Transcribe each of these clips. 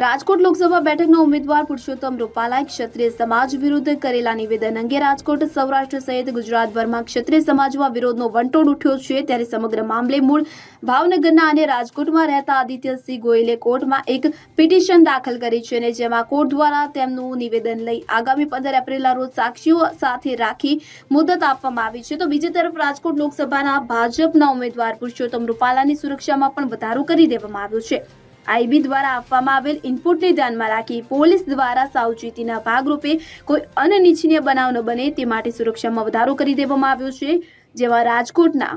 રાજકોટ લોકસભા બેઠકના ઉમેદવાર પુરુષોત્તમ રૂપાલાએ ક્ષત્રિય સમાજ વિરુદ્ધ કરેલા નિવેદન અંગે રાજકોટ સૌરાષ્ટ્ર સહિત ગુજરાતભરમાં ક્ષત્રિય સમાજમાં વિરોધનો વંટોળ ઉઠ્યો છે ત્યારે સમગ્ર મામલે મૂળ ભાવનગરના અને રાજકોટમાં રહેતા આદિત્યસિંહ ગોયલે કોર્ટમાં એક પિટિશન દાખલ કરી છે અને જેમાં કોર્ટ દ્વારા તેમનું નિવેદન લઈ આગામી પંદર એપ્રિલના રોજ સાક્ષીઓ સાથે રાખી મુદત આપવામાં આવી છે. તો બીજી તરફ રાજકોટ લોકસભાના ભાજપના ઉમેદવાર પુરુષોત્તમ રૂપાલાની સુરક્ષામાં પણ વધારો કરી દેવામાં આવ્યો છે. આઈબી દ્વારા આપવામાં આવેલ ઇનપુટને ધ્યાનમાં રાખી પોલીસ દ્વારા સાવચેતીના ભાગરૂપે કોઈ અનિચ્છનીય બનાવ ન બને તે માટે સુરક્ષામાં વધારો કરી દેવામાં આવ્યો છે. જેમાં રાજકોટના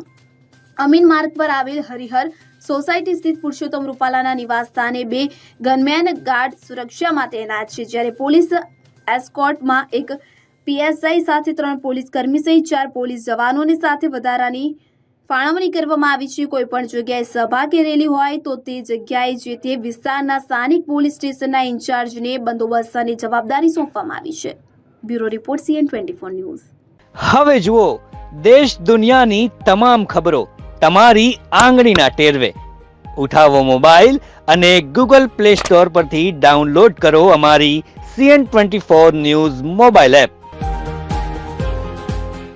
અમીન માર્ગ પર આવેલ હરિહર સોસાયટી સ્થિત પુરુષોત્તમ રૂપાલાના નિવાસ સ્થાને બે ગનમેન ગાર્ડ સુરક્ષામાં તૈનાત છે. જ્યારે પોલીસ એસ્કોર્ટમાં એક પીએસઆઈ સાથે ત્રણ પોલીસ કર્મી સહિત ચાર પોલીસ જવાનોની સાથે વધારાની ફાળવણી કરવામાં આવી છે. કોઈ પણ જગ્યાએ સભા કે રેલી હોય તો તે જગ્યાએ જે તે વિસ્તારના સ્થાનિક પોલીસ સ્ટેશનના ઇન્ચાર્જને બંદોબસ્તની જવાબદારી સોંપવામાં આવી છે. Bureau report CN twenty four news. હવે જુઓ, દેશ દુનિયાની તમામ ખબરો તમારી આંગળીના ટેરવે. ઉઠાવો મોબાઈલ અને ગૂગલ પ્લે સ્ટોર પરથી ડાઉનલોડ કરો અમારી CN twenty four news mobile app.